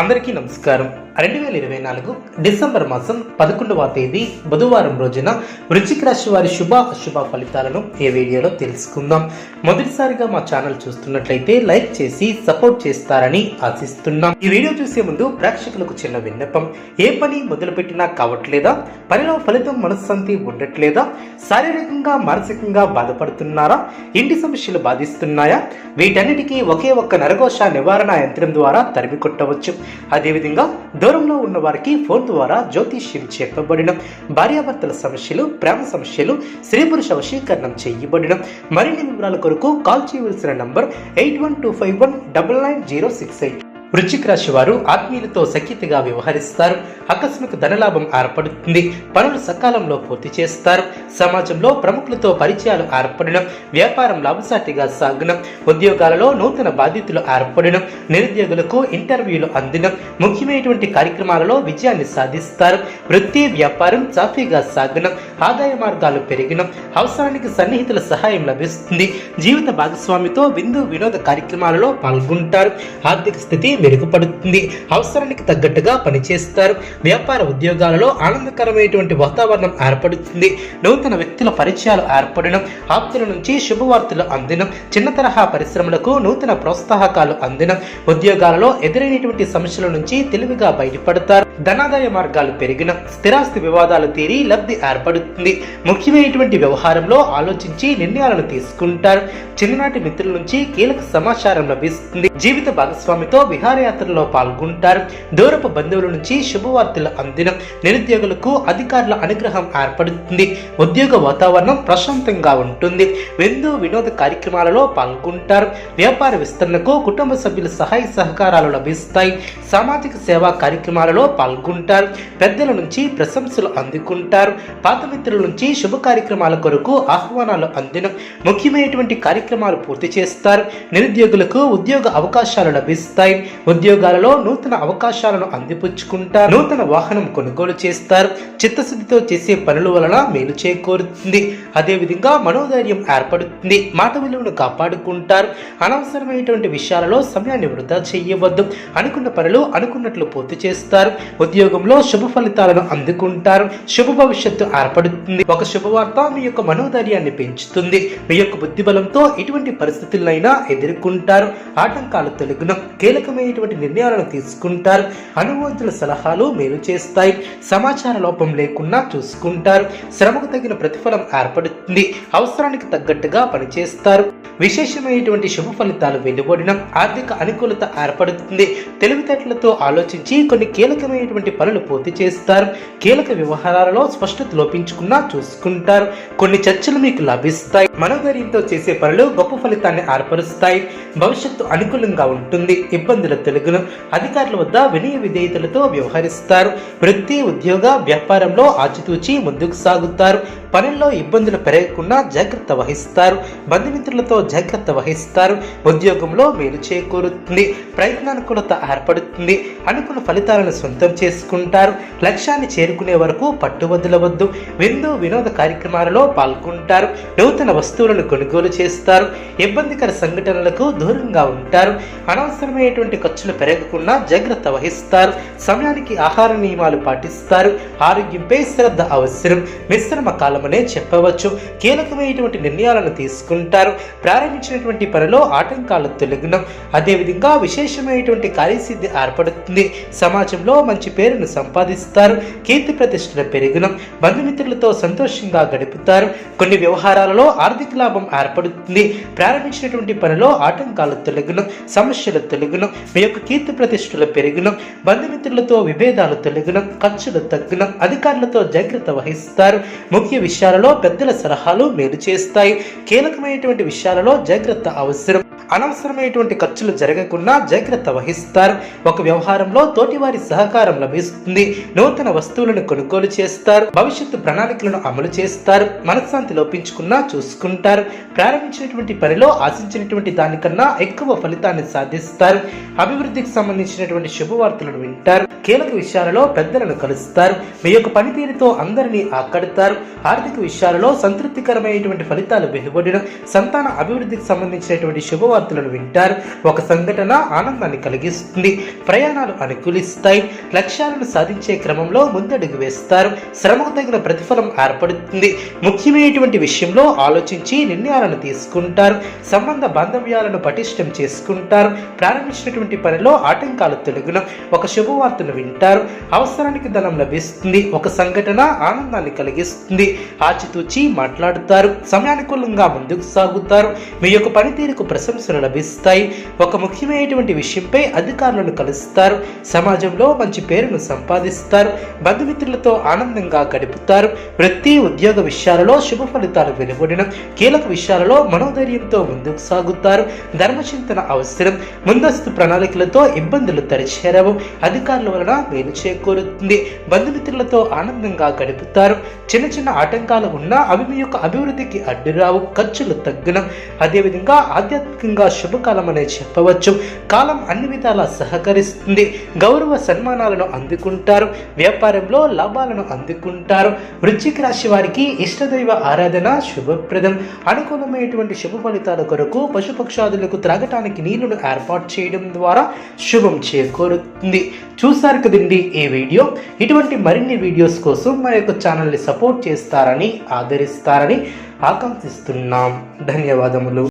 అందరికీ నమస్కారం. రెండు వేల ఇరవై నాలుగు డిసెంబర్ మాసం పదకొండవ తేదీ బుధవారం రోజున వృశ్చిక రాశి వారి శుభ అశుభ ఫలితాలను ఈ వీడియోలో తెలుసుకుందాం. మొదటిసారిగా మా ఛానల్ చూస్తున్నట్లయితే లైక్ చేసి సపోర్ట్ చేస్తారని ఆశిస్తున్నాం. ఈ వీడియో చూసే ముందు ప్రేక్షకులకు చిన్న విన్నపం. ఏ పని మొదలుపెట్టినా కావట్లేదా? పనిలో ఫలితం మనశ్శాంతి ఉండట్లేదా? శారీరకంగా మానసికంగా బాధపడుతున్నారా? ఇంటి సమస్యలు బాధిస్తున్నాయా? వీటన్నిటికీ ఒకే ఒక్క నరఘోష నివారణ యంత్రం ద్వారా తరిమి కొట్టవచ్చు అదేవిధంగా దూరంలో ఉన్న వారికి ఫోన్ ద్వారా జ్యోతిష్యం చెప్పబడిన భార్యాభర్తల సమస్యలు ప్రేమ సమస్యలు స్త్రీ పురుష వశీకరణం చేయబడిన మరిన్ని వివరాల కొరకు కాల్ చేయవలసిన number eight one two five one double nine zero six eight. వృశ్చిక రాశి వారు ఆత్మీయులతో సఖ్యతగా వ్యవహరిస్తారు. ఆకస్మిక ధనలాభం ఏర్పడుతుంది. పనులు సకాలంలో పూర్తి చేస్తారు. సమాజంలో ప్రముఖులతో పరిచయాలు ఏర్పడడం వ్యాపారం లాభసాటిగా సాగడం ఉద్యోగాలలో నూతన బాధ్యతలు ఏర్పడడం నిరుద్యోగులకు ఇంటర్వ్యూలు అందడం ముఖ్యమైనటువంటి కార్యక్రమాలలో విజయాన్ని సాధిస్తారు. వృత్తి వ్యాపారం సాఫీగా సాగడం ఆదాయ మార్గాలు పెరిగడం అవసరానికి సన్నిహితుల సహాయం లభిస్తుంది. జీవిత భాగస్వామితో విందు వినోద కార్యక్రమాలలో పాల్గొంటారు. ఆర్థిక స్థితి మెరుగుపడుతుంది. అవసరానికి తగ్గట్టుగా పనిచేస్తారు. వ్యాపార ఉద్యోగాలలో ఆనందకరమైనటువంటి వాతావరణం ఏర్పడుతుంది. నూతన వ్యక్తుల పరిచయాలు ఏర్పడడం ఆప్తుల నుంచి శుభవార్తలు అందడం చిన్న తరహా పరిశ్రమలకు నూతన ప్రోత్సాహకాలు అందడం ఉద్యోగాలలో ఎదురైనటువంటి సమస్యల నుంచి తెలివిగా బయటపడతారు. ధనాదాయ మార్గాలు పెరిగిన స్థిరాస్తి వివాదాలు తీరి లబ్ధి ఏర్పడుతుంది. ముఖ్యమైనటువంటి వ్యవహారంలో ఆలోచించి నిర్ణయాలను తీసుకుంటారు. చిన్ననాటి మిత్రుల నుంచి కీలక సమాచారం లభిస్తుంది. జీవిత భాగస్వామితో విహారయాత్రలో పాల్గొంటారు. దూరపు బంధువుల నుంచి శుభవార్తలు అందిన నిరుద్యోగులకు అధికారుల అనుగ్రహం ఏర్పడుతుంది. ఉద్యోగ వాతావరణం ప్రశాంతంగా ఉంటుంది. విందు వినోద కార్యక్రమాలలో పాల్గొంటారు. వ్యాపార విస్తరణకు కుటుంబ సభ్యుల సహాయ సహకారాలు లభిస్తాయి. సామాజిక సేవా కార్యక్రమాలలో పాల్గొంటారు పాల్గొంటారు. పెద్దల నుంచి ప్రశంసలు అందుకుంటారు. పాత మిత్రుల నుంచి శుభ కార్యక్రమాల కొరకు ఆహ్వానాలు అందిన. ముఖ్యమైనటువంటి కార్యక్రమాలు పూర్తి చేస్తారు. నిరుద్యోగులకు ఉద్యోగ అవకాశాలు లభిస్తాయి. ఉద్యోగాలలో నూతన అవకాశాలను అందిపుచ్చుకుంటారు. నూతన వాహనం కొనుగోలు చేస్తారు. చిత్తశుద్ధితో చేసే పనుల వలన మేలు చేకూరుతుంది. అదేవిధంగా మనోధైర్యం ఏర్పడుతుంది. మాట విలువను కాపాడుకుంటారు. అనవసరమైనటువంటి విషయాలలో సమయాన్ని వృధా చేయవద్దు. అనుకున్న పనులు అనుకున్నట్లు పూర్తి చేస్తారు. ఉద్యోగంలో శుభ ఫలితాలను అందుకుంటారు. శుభ భవిష్యత్తు ఏర్పడుతుంది. ఒక శుభవార్త మీ యొక్క మనోధైర్యాన్ని పెంచుతుంది. మీ యొక్క బుద్ధిబలంతో ఎటువంటి పరిస్థితులైనా ఎదుర్కొంటారు. ఆటంకాలు తొలగిన కీలకమైనటువంటి నిర్ణయాలను తీసుకుంటారు. అనుభవతుల సలహాలు మేలు చేస్తాయి. సమాచార లోపం లేకుండా చూసుకుంటారు. శ్రమకు తగిన ప్రతిఫలం ఏర్పడుతుంది. అవసరానికి తగ్గట్టుగా పనిచేస్తారు. విశేషమైనటువంటి శుభ ఫలితాలు వెలువడిన ఆర్థిక అనుకూలత ఏర్పడుతుంది. తెలివితేటలతో ఆలోచించి కొన్ని కీలకమైనటువంటి పనులు పూర్తి చేస్తారు. కీలక వ్యవహారాలలో స్పష్టత లోపించుకున్నా చూసుకుంటారు. కొన్ని చర్చలు మీకు లభిస్తాయి. మనోధైర్యంతో చేసే పనులు గొప్ప ఫలితాన్ని ఏర్పరుస్తాయి. భవిష్యత్తు అనుకూలంగా ఉంటుంది. ఇబ్బందుల తెలుగును. అధికారుల వద్ద వినయ విధేయతలతో వ్యవహరిస్తారు. వృత్తి ఉద్యోగ వ్యాపారంలో ఆచితూచి ముందుకు సాగుతారు. పనుల్లో ఇబ్బందులు పెరగకుండా జాగ్రత్త వహిస్తారు. బంధుమిత్రులతో జాగ్రత్త వహిస్తారు. ఉద్యోగంలో మేలు చేకూరుతుంది. ప్రయత్నానుకూలత ఏర్పడుతుంది. అనుకున్న ఫలితాలను సొంతం చేసుకుంటారు. లక్ష్యాన్ని చేరుకునే వరకు పట్టు వదలవద్దు. విందు వినోద కార్యక్రమాలలో పాల్గొంటారు. నూతన వస్తువులను కొనుగోలు చేస్తారు. ఇబ్బందికర సంఘటనలకు దూరంగా ఉంటారు. అనవసరమైనటువంటి ఖర్చులు పెరగకుండా జాగ్రత్త వహిస్తారు. సమయానికి ఆహార నియమాలు పాటిస్తారు. ఆరోగ్యంపై శ్రద్ధ అవసరం. మిశ్రమ కాలమనే చెప్పవచ్చు. కీలకమైనటువంటి నిర్ణయాలను తీసుకుంటారు. ప్రారంభించినటువంటి పనిలో ఆటంకాలు తొలగినం అదేవిధంగా విశేషమైనటువంటి కార్యసిద్ధి ఏర్పడుతుంది. సమాజంలో మంచి పేరును సంపాదిస్తారు. కీర్తి ప్రతిష్టలు పెరిగిన బంధుమిత్రులతో సంతోషంగా గడుపుతారు. కొన్ని వ్యవహారాలలో ఆర్థిక లాభం ఏర్పడుతుంది. ప్రారంభించినటువంటి పనిలో ఆటంకాలు తొలగడం సమస్యలు తొలగడం మీ యొక్క కీర్తి ప్రతిష్టలు పెరిగిన బంధుమిత్రులతో విభేదాలు తొలగడం ఖర్చులు తగ్గడం అధికారులతో జాగ్రత్త వహిస్తారు. ముఖ్య విషయాలలో పెద్దల సలహాలు మేలు చేస్తాయి. కీలకమైనటువంటి విషయాలలో జాగ్రత్త అవసరం. అనవసరమైనటువంటి ఖర్చులు జరగకుండా జాగ్రత్త వహిస్తారు. ఒక వ్యవహారంలో తోటివారి సహకారం లభిస్తుంది. నూతన వస్తువులను కొనుగోలు చేస్తారు. భవిష్యత్తు ప్రణాళికలను అమలు చేస్తారు. మనశ్శాంతి లోపించుకున్నా చూసుకుంటారు. ప్రారంభించినటువంటి పనిలో ఆశించినటువంటి దానికన్నా ఎక్కువ ఫలితాన్ని సాధిస్తారు. అభివృద్ధికి సంబంధించినటువంటి శుభవార్తలను వింటారు. కీలక విషయాలలో పెద్దలను కలుస్తారు. మీ యొక్క పనితీరుతో అందరినీ ఆకడతారు. ఆర్థిక విషయాలలో సంతృప్తికరమైనటువంటి ఫలితాలు వెలువడిన. సంతాన అభివృద్ధికి సంబంధించినటువంటి శుభవార్త శుభవార్తలను వింటారు. ఒక సంఘటన ఆనందాన్ని కలిగిస్తుంది. ప్రయాణాలు అనుకూలిస్తాయి. లక్ష్యాలను సాధించే క్రమంలో ముందడుగు వేస్తారు. శ్రమకు తగిన ప్రతిఫలం ఏర్పడుతుంది. ముఖ్యమైనటువంటి విషయంలో ఆలోచించి నిర్ణయాలను తీసుకుంటారు. సంబంధ బాంధవ్యాలను పటిష్టం చేసుకుంటారు. ప్రారంభించినటువంటి పనిలో ఆటంకాలు తొలగిన ఒక శుభవార్తను వింటారు. అవసరానికి ధనం లభిస్తుంది. ఒక సంఘటన ఆనందాన్ని కలిగిస్తుంది. ఆచితూచి మాట్లాడుతారు. సమయానుకూలంగా ముందుకు సాగుతారు. మీ యొక్క పనితీరుకు ప్రశంసలు లభిస్తాయి. ఒక ముఖ్యమైనటువంటి విషయంపై అధికారులను కలుస్తారు. సమాజంలో మంచి పేరును సంపాదిస్తారు. బంధుమిత్రులతో ఆనందంగా గడుపుతారు. వృత్తి ఉద్యోగ విషయాలలో శుభ ఫలితాలు వెలువడిన కీలక విషయాలలో మనోధైర్యంతో ముందుకు సాగుతారు. ధర్మచింతన అవసరం. ముందస్తు ప్రణాళికలతో ఇబ్బందులు తరిచేరవు. అధికారుల వలన మేలు చేకూరుతుంది. బంధుమిత్రులతో ఆనందంగా గడుపుతారు. చిన్న చిన్న ఆటంకాలు ఉన్నా అవి మీ యొక్క అభివృద్ధికి అడ్డురావు. ఖర్చులు తగ్గున. అదేవిధంగా ఆధ్యాత్మికంగా శుభకాలం అనే చెప్పవచ్చు. కాలం అన్ని విధాలా సహకరిస్తుంది. గౌరవ సన్మానాలను అందుకుంటారు. వ్యాపారంలో లాభాలను అందుకుంటారు. వృశ్చిక రాశి వారికి ఇష్టదైవ ఆరాధన శుభప్రదం. అనుకూలమైనటువంటి శుభ ఫలితాల కొరకు పశుపక్షాదులకు త్రాగటానికి నీళ్ళను ఏర్పాటు చేయడం ద్వారా శుభం చేకూరుతుంది. చూసారు కదండి ఈ వీడియో? ఇటువంటి మరిన్ని వీడియోస్ కోసం మా యొక్క ఛానల్ని సపోర్ట్ చేస్తారని ఆదరిస్తారని ఆకాంక్షిస్తున్నాం. ధన్యవాదములు.